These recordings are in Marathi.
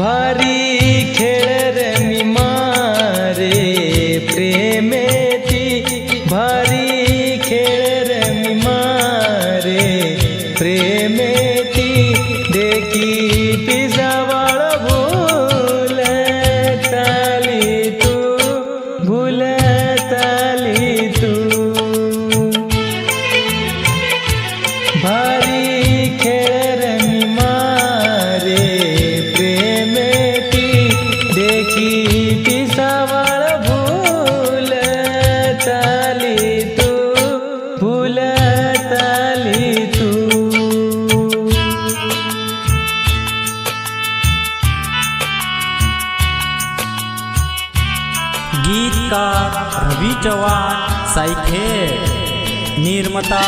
भारी खेळ मी मारे प्रेमेती भारी गीतकार रवी चव्हाण सायखेड निर्माता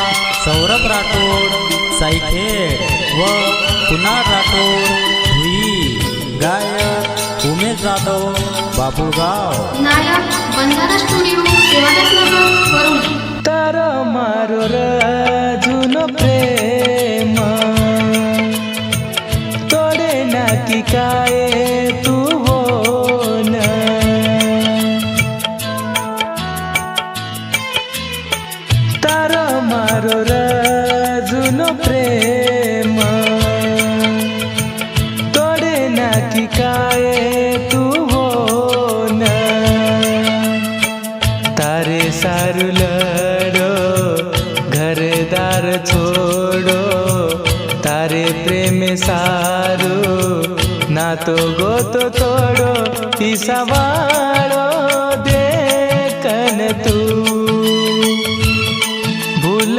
सौरभ राठोड सायखेड व कुणाल राठोड भुई गायक उमेश जाधव बाबुळगाव. नायक बंजारा स्टुडिओ तर मारो नाकी काय तू होन तारे सारू लडो घरदार छोडो। तारे प्रेम सारू ना तो गोतो तोडो। पिसावाळो देखन तू। भूल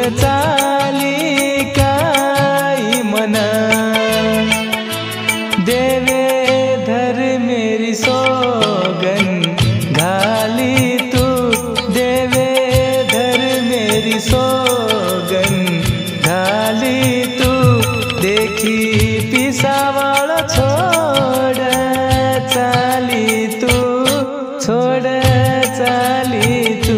सावळ छोड चाली तू छोड चाली तू.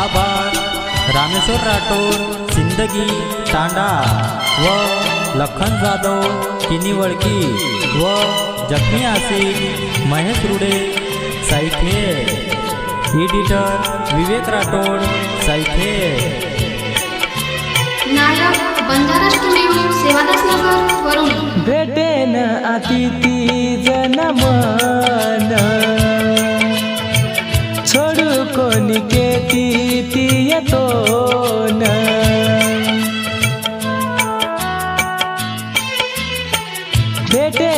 आभार रामेश्वर राठोड सिंदगी तांडा व लखन जाधव किनीवळकी व जखमी आसिफ महेश रुडे सायखेड एडिटर विवेक राठोड सायखेड नायक बंजारा स्टुडिओ भेटेन अतिथी जनमन छोडू कोणी केती ती येतो.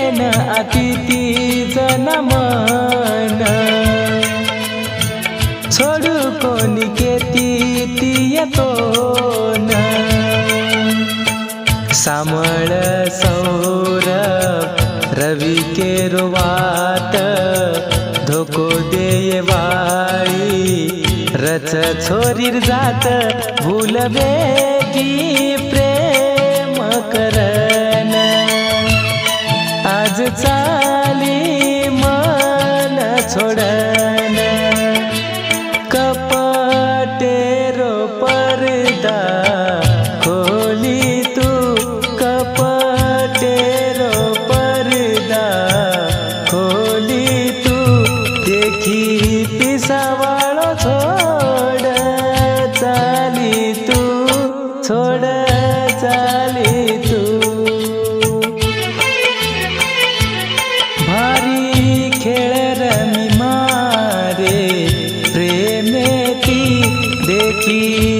येन अतिथी जनमन छोडू कोणी केती ती येतो न. सामळ सौरभ रवी केरुवात धोको देय वाळी रच छोरीर जात भूल बेगी प्रेम कर आज चाली मन की